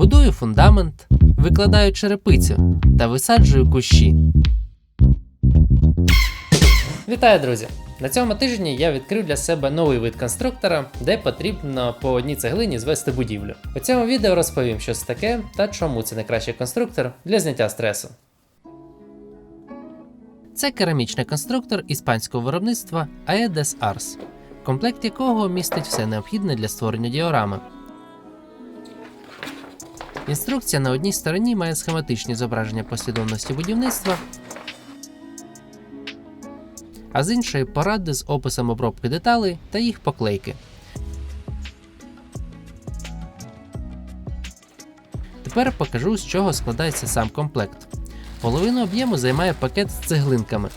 Будую фундамент, викладаю черепицю та висаджую кущі. Вітаю, друзі! На цьому тижні я відкрив для себе новий вид конструктора, де потрібно по одній цеглині звести будівлю. У цьому відео розповім, що це таке та чому це найкращий конструктор для зняття стресу. Це керамічний конструктор іспанського виробництва Aedes Ars, комплект якого містить все необхідне для створення діорами. Інструкція на одній стороні має схематичні зображення послідовності будівництва, а з іншої поради з описом обробки деталей та їх поклейки. Тепер покажу, з чого складається сам комплект. Половину об'єму займає пакет з цеглинками.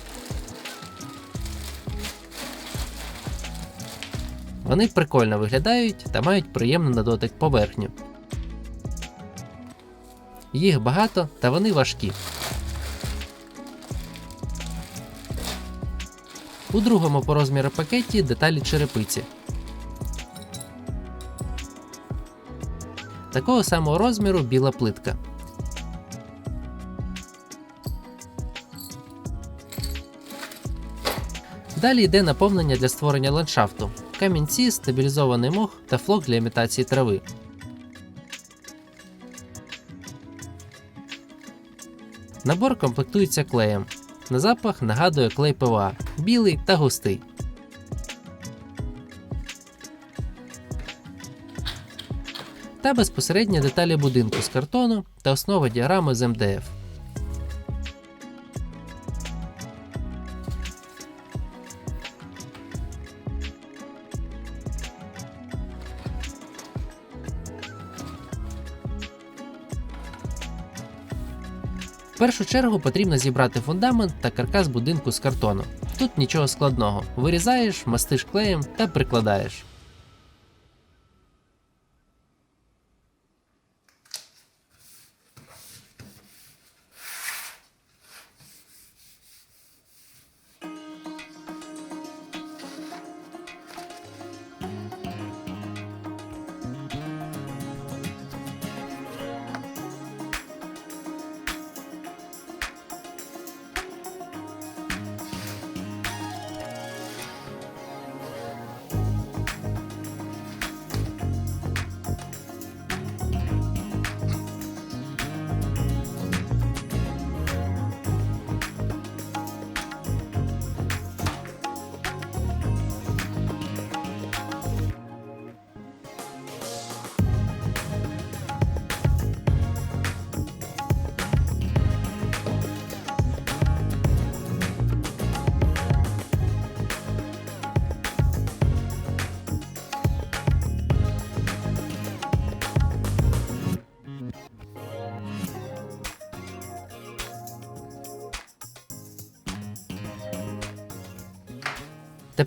Вони прикольно виглядають та мають приємну на дотик поверхню. Їх багато та вони важкі. У другому по розміру пакеті деталі черепиці. Такого самого розміру біла плитка. Далі йде наповнення для створення ландшафту, камінці, стабілізований мох та флок для імітації трави. Набор комплектується клеєм. На запах нагадує клей ПВА, білий та густий. Та безпосередньо деталі будинку з картону та основа діаграми з МДФ. Першу чергу потрібно зібрати фундамент та каркас будинку з картону. Тут нічого складного. Вирізаєш, мастиш клеєм та прикладаєш.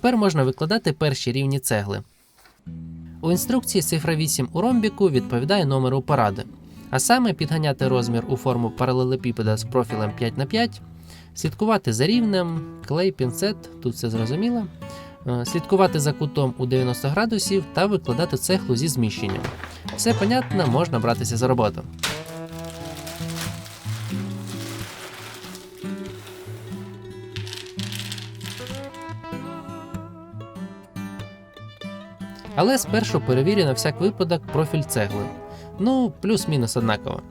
Тепер можна викладати перші рівні цегли. У інструкції цифра 8 у ромбіку відповідає номеру поради, а саме підганяти розмір у форму паралелепіпеда з профілем 5х5, слідкувати за рівнем, клей, пінцет, тут все зрозуміло, е, слідкувати за кутом у 90 градусів та викладати цеглу зі зміщенням. Все понятно, можна братися за роботу. Але спершу перевірю на всяк випадок профіль цегли. Ну, плюс-мінус однаково.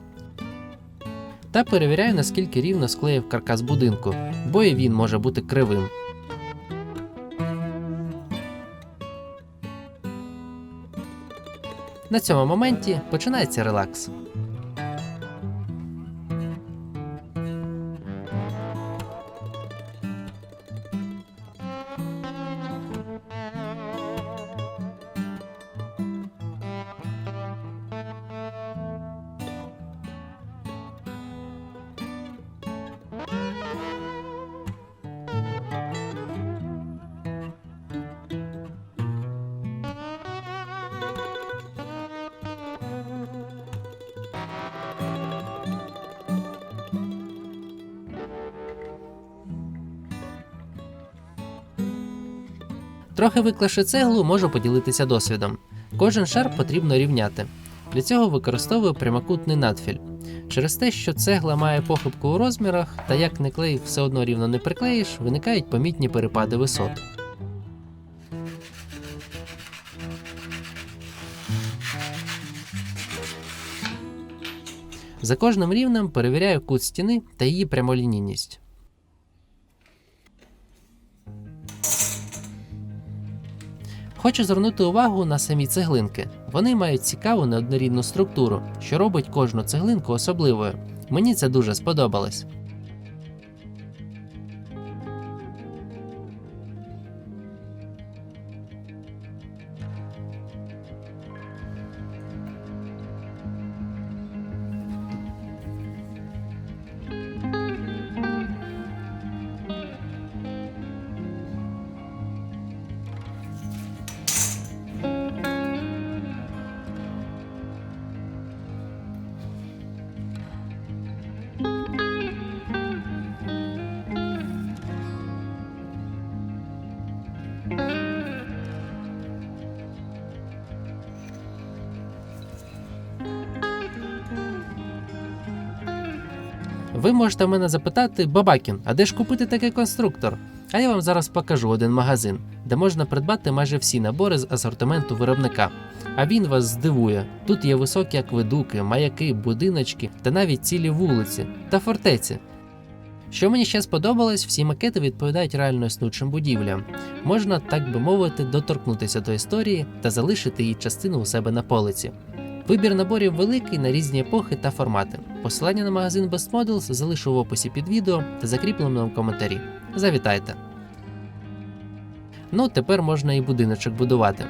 Та перевіряю, наскільки рівно склеїв каркас будинку, бо і він може бути кривим. На цьому моменті починається релакс. Трохи виклавши цеглу, можу поділитися досвідом. Кожен шар потрібно рівняти. Для цього використовую прямокутний надфіль. Через те, що цегла має похибку у розмірах, та як не клей все одно рівно не приклеїш, виникають помітні перепади висот. За кожним рівнем перевіряю кут стіни та її прямолінійність. Хочу звернути увагу на самі цеглинки. Вони мають цікаву неоднорідну структуру, що робить кожну цеглинку особливою. Мені це дуже сподобалось. Ви можете мене запитати, Бабакін, а де ж купити такий конструктор? А я вам зараз покажу один магазин, де можна придбати майже всі набори з асортименту виробника. А він вас здивує. Тут є високі акведуки, маяки, будиночки та навіть цілі вулиці та фортеці. Що мені ще сподобалось, всі макети відповідають реально існуючим будівлям. Можна, так би мовити, доторкнутися до історії та залишити її частину у себе на полиці. Вибір наборів великий на різні епохи та формати. Посилання на магазин Best Models залишу в описі під відео та закріпленому коментарі. Завітайте. Ну, тепер можна і будиночок будувати.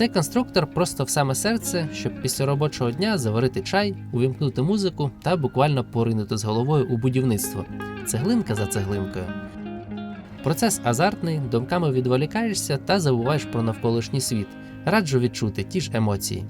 Цей конструктор просто в саме серце, щоб після робочого дня заварити чай, увімкнути музику та буквально поринути з головою у будівництво. Цеглинка за цеглинкою. Процес азартний, думками відволікаєшся та забуваєш про навколишній світ. Раджу відчути ті ж емоції.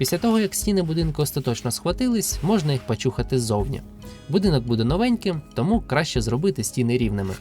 Після того, як стіни будинку остаточно схватились, можна їх почухати ззовні. Будинок буде новеньким, тому краще зробити стіни рівними.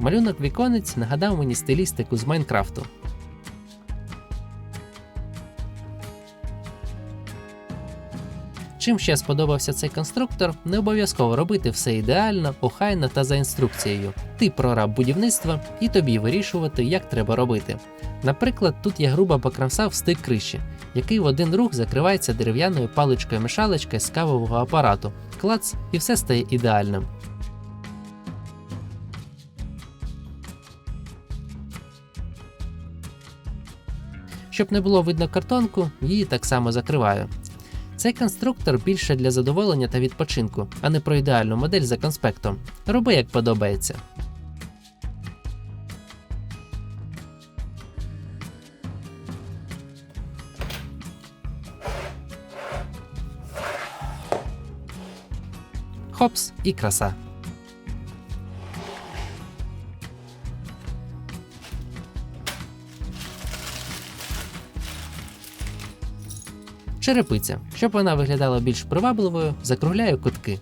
Малюнок віконець нагадав мені стилістику з Майнкрафту. Чим ще сподобався цей конструктор, не обов'язково робити все ідеально, охайно та за інструкцією. Ти прораб будівництва і тобі вирішувати, як треба робити. Наприклад, тут я грубо покромсав стик криші, який в один рух закривається дерев'яною паличкою-мішалочкою з кавового апарату. Клац, і все стає ідеальним. Щоб не було видно картонку, її так само закриваю. Цей конструктор більше для задоволення та відпочинку, а не про ідеальну модель за конспектом. Роби як подобається. Хопс і краса. Черепиця. Щоб вона виглядала більш привабливою, закругляю кутки.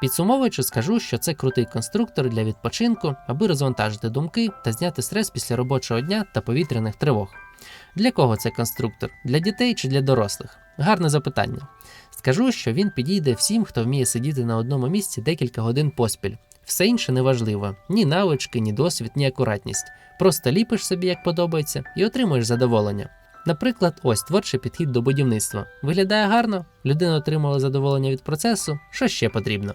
Підсумовуючи, скажу, що це крутий конструктор для відпочинку, аби розвантажити думки та зняти стрес після робочого дня та повітряних тривог. Для кого цей конструктор? Для дітей чи для дорослих? Гарне запитання. Скажу, що він підійде всім, хто вміє сидіти на одному місці декілька годин поспіль. Все інше не важливо: ні навички, ні досвід, ні акуратність. Просто ліпиш собі як подобається і отримуєш задоволення. Наприклад, ось творчий підхід до будівництва. Виглядає гарно, людина отримала задоволення від процесу. Що ще потрібно?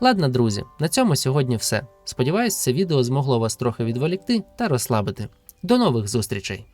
Ладно, друзі, на цьому сьогодні все. Сподіваюсь, це відео змогло вас трохи відволікти та розслабити. До нових зустрічей!